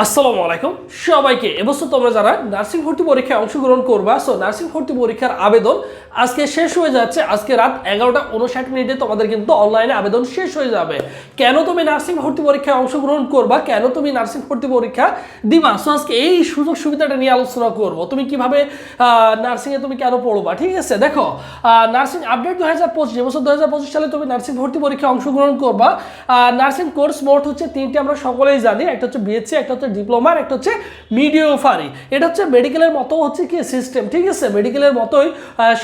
আসসালামু আলাইকুম। সবাইকে এবছর তোমরা যারা নার্সিং ভর্তি পরীক্ষায় অংশগ্রহণ করবা সো নার্সিং ভর্তি পরীক্ষার আবেদন আজকে শেষ হয়ে যাচ্ছে। আজকে রাত এগারোটা উনষাট মিনিটে তোমাদের কিন্তু অনলাইনে আবেদন শেষ হয়ে যাবে। কেন তুমি নার্সিং ভর্তি পরীক্ষায় অংশগ্রহণ করবা? কেন তুমি নার্সিং ভর্তি পরীক্ষা দিবা? সো আজকে এই সুযোগ সুবিধাটা নিয়ে আলোচনা করব। তুমি কীভাবে নার্সিংয়ে তুমি কেন পড়বা? ঠিক আছে? দেখো নার্সিং আপডেট দু হাজার পঁচিশ এবছর দু হাজার পঁচিশ সালে তুমি নার্সিং ভর্তি পরীক্ষায় অংশগ্রহণ করবা। নার্সিং কোর্স মোট হচ্ছে তিনটে, আমরা সকলেই জানি। একটা হচ্ছে বিএসসি একটা হচ্ছে ডিপ্লোমা আর একটা হচ্ছে মিডিওফারি এটা হচ্ছে মেডিকেলের মতো হচ্ছে কি সিস্টেম ঠিক আছে? মেডিকেলের মতোই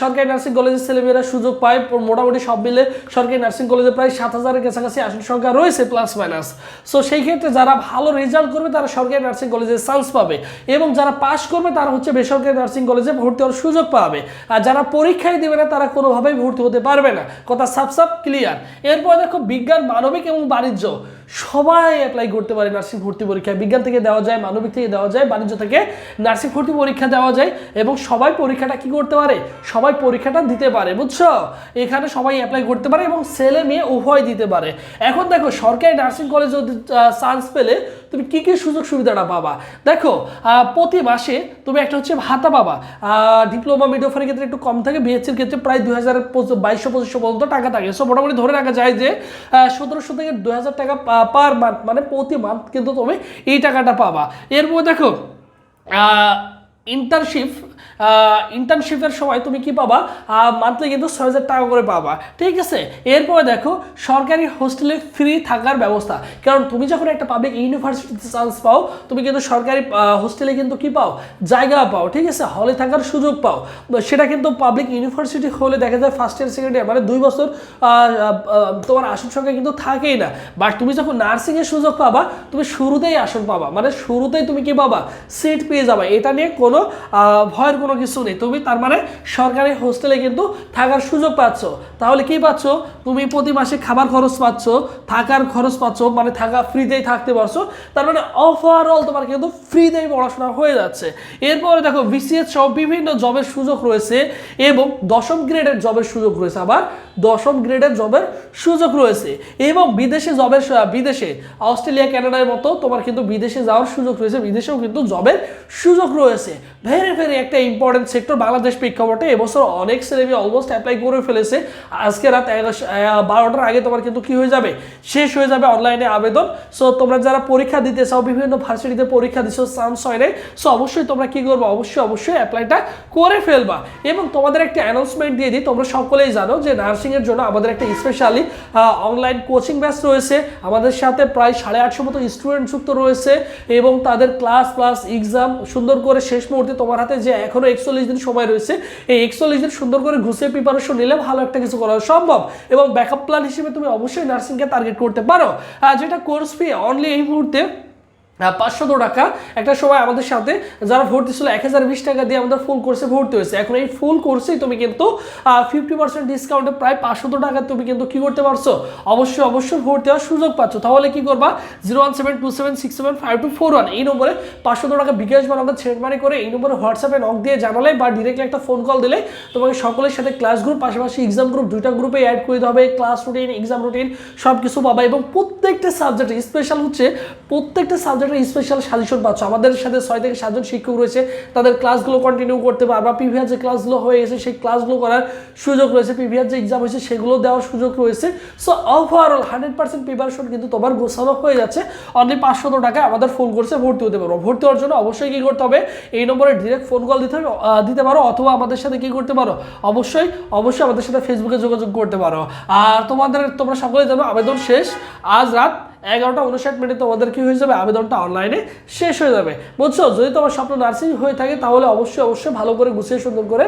সরকারি নার্সিং কলেজের ছেলেমেয়েরা সুযোগ পায় মোটামুটি সব মিলে সরকারি নার্সিং কলেজে প্রায় সাত হাজারের কাছাকাছি আসন সংখ্যা রয়েছে প্লাস মাইনাস সো সেই ক্ষেত্রে যারা ভালো রেজাল্ট করবে, তারা সরকারি নার্সিং কলেজে চান্স পাবে। এবং যারা পাশ করবে, তারা হচ্ছে বেসরকারি নার্সিং কলেজে ভর্তি হওয়ার সুযোগ পাবে। আর যারা পরীক্ষায় দেবে না, তারা কোনোভাবেই ভর্তি হতে পারবে না। কথা সাপ সাপ ক্লিয়ার এরপর দেখো বিজ্ঞান, মানবিক এবং বাণিজ্য। সবাই অ্যাপ্লাই করতে পারে নার্সিং ভর্তি পরীক্ষায় বিজ্ঞান থেকে দেওয়া যায়, মানবিক থেকে দেওয়া যায়, বাণিজ্য থেকে নার্সিং ভর্তি পরীক্ষা দেওয়া যায় এবং সবাই পরীক্ষাটা কি করতে পারে? সবাই পরীক্ষাটা দিতে পারে, বুঝছ? এখানে সবাই অ্যাপ্লাই করতে পারে এবং ছেলে মেয়ে উভয় দিতে পারে। এখন দেখো, সরকারি নার্সিং কলেজে চান্স পেলে তুমি কি কি সুযোগ সুবিধাটা পাবা? দেখো প্রতি মাসে তুমি একটা হচ্ছে ভাতা পাবা। ডিপ্লোমা মিডিওফারের ক্ষেত্রে একটু কম থাকে বিএসসির ক্ষেত্রে প্রায় দুই হাজার বাইশশো, পঁচিশশো পর্যন্ত টাকা থাকে। সো মোটামুটি ধরে রাখা যায় যে সতেরোশো থেকে দুই হাজার টাকা পার মান্থ মানে প্রতি মান্থ কিন্তু তুমি এই টাকাটা পাবা। এরপর দেখো ইন্টার্নশিপ ইন্টার্নশিপের সময় তুমি কি পাবা? মান্থলি কিন্তু ছয় হাজার টাকা করে পাবা। ঠিক আছে? এরপরে দেখো, সরকারি হোস্টেলে ফ্রি থাকার ব্যবস্থা। কারণ তুমি যখন একটা পাবলিক ইউনিভার্সিটিতে চান্স পাও, তুমি কিন্তু সরকারি হোস্টেলে কিন্তু কি পাও? জায়গা পাও। ঠিক আছে? হলে থাকার সুযোগ পাও। সেটা কিন্তু পাবলিক ইউনিভার্সিটি হলে দেখা যায় ফার্স্ট ইয়ার সেকেন্ড ইয়ার মানে দুই বছর তোমার আসন সংখ্যা কিন্তু থাকেই না। বাট তুমি যখন নার্সিংয়ের সুযোগ পাবা, তুমি শুরুতেই আসন পাবা। মানে শুরুতেই তুমি কি পাবা? সিট পেয়ে যাবা। এটা নিয়ে কোনো ভয়ের কোনো কিছু নেই। তুমি তার মানে সরকারি হোস্টেলে কিন্তু থাকার সুযোগ পাচ্ছ। তাহলে কি পাচ্ছ? তুমি প্রতি মাসে খাবার খরচ পাচ্ছ, থাকার খরচ পাচ্ছ মানে থাকা ফ্রিতেই থাকতে পারছ। তার মানে ওভারঅল তোমার কিন্তু ফ্রিতেই পড়াশোনা হয়ে যাচ্ছে। এরপরে দেখো বিসিএস সহ বিভিন্ন জবের সুযোগ রয়েছে এবং দশম গ্রেডের জবের সুযোগ রয়েছে আবার। দশম গ্রেডের জবের সুযোগ রয়েছে এবং বিদেশে জবের বিদেশে অস্ট্রেলিয়া কানাডার মতো তোমার কিন্তু বিদেশে যাওয়ার সুযোগ রয়েছে, বিদেশেও কিন্তু জবের সুযোগ রয়েছে। ভেরি ভেরি একটা ইম্পর্টেন্ট সেক্টর বাংলাদেশ প্রেক্ষাপটে এবছর অনেক ছেলেমেয়ে অলমোস্ট অ্যাপ্লাই করে ফেলেছে। আজকে রাত বারোটার আগে তোমার কিন্তু কি হয়ে যাবে? শেষ হয়ে যাবে অনলাইনে আবেদন। সো তোমরা যারা পরীক্ষা দিতে চাও, বিভিন্ন ভার্সিটিতে পরীক্ষা দিছো চান্স হয় নাই। সো অবশ্যই তোমরা কি করবে? অবশ্যই অবশ্যই অ্যাপ্লাইটা করে ফেলবা। এবং তোমাদের একটা অ্যানাউন্সমেন্ট দিয়ে দিই, তোমরা সকলেই জানো যে নার্সিং এর জন্য আমাদের একটা স্পেশালি অনলাইন কোচিং ব্যাচ রয়েছে। আমাদের সাথে প্রায় সাড়ে আটশো মতো স্টুডেন্ট যুক্ত রয়েছে। এবং তাদের ক্লাস প্লাস এক্সাম সুন্দর করে শেষ মুহূর্তে তোমার হাতে যে এখনও একচল্লিশ দিন সময় রয়েছে। এই একচল্লিশ দিন সুন্দর করে ঘুষিয়ে প্রিপারেশন নিলে ভালো একটা কিছু করা সম্ভব এবং ব্যাকআপ প্ল্যান হিসেবে তুমি অবশ্যই নার্সিংকে টার্গেট করতে পারো। যেটা কোর্স ফি অনলি এই মুহূর্তে পাঁচশো টাকা। একটা সময় আমাদের সাথে যারা ভর্তি ছিল এক হাজার বিশ টাকা দিয়ে আমাদের ফুল কোর্সে ভর্তি হয়েছে এখন এই ফুল কোর্সেই তুমি কিন্তু ফিফটি পার্সেন্ট ডিসকাউন্টে প্রায় পাঁচশো টাকা তুমি কিন্তু কি করতে পারছ? অবশ্যই অবশ্যই ভর্তি হওয়ার সুযোগ পাচ্ছ। তাহলে কি করবা? Zero one seven two seven six seven five two four one এই নম্বরে পাঁচশো টাকা বিকাশ বা আমাদের মানি করে এই নম্বরে হোয়াটসঅ্যাপে নক দিয়ে জানালে বা ডিরেক্টলি একটা ফোন কল দিলে তোমাকে সকলের সাথে ক্লাস গ্রুপ পাশাপাশি এক্সাম গ্রুপ দুইটা গ্রুপে অ্যাড করে দিতে হবে। ক্লাস রুটিন এক্সাম রুটিন সব কিছু পাবা এবং প্রত্যেকটা সাবজেক্টে স্পেশাল হচ্ছে প্রত্যেকটা সাবজেক্টের স্পেশাল সাজেশন পাচ্ছ। আমাদের সাথে ছয় থেকে সাতজন শিক্ষক রয়েছে, তাদের ক্লাসগুলো কন্টিনিউ করতে পারবা প্রিভিয়াস যে ক্লাসগুলো হয়ে গেছে, সেই ক্লাসগুলো করার সুযোগ রয়েছে। প্রিভিয়াস যে এক্সাম হয়েছে, সেগুলো দেওয়ার সুযোগ রয়েছে। So overall hundred percent preparation কিন্তু তোমার গোছানো হয়ে যাচ্ছে। অনলি পাঁচশো টাকা আমাদের ফোন করছে ভর্তি হতে পারো ভর্তি হওয়ার জন্য অবশ্যই কী করতে হবে? এই নম্বরে ডিরেক্ট ফোন কল দিতে হবে দিতে পারো অথবা আমাদের সাথে কী করতে পারো? অবশ্যই অবশ্যই আমাদের সাথে ফেসবুকে যোগাযোগ করতে পারো। আর তোমাদের, তোমরা সকলে জানো, আবেদন শেষ। আজ রাত এগারোটা উনষাট মিনিটে তোমাদের কি হয়ে যাবে? আবেদনটা অনলাইনে শেষ হয়ে যাবে। বুঝছ? যদি তোমার স্বপ্ন নার্সিং হয়ে থাকে, তাহলে অবশ্যই অবশ্যই ভালো করে গুছিয়ে সুন্দর করে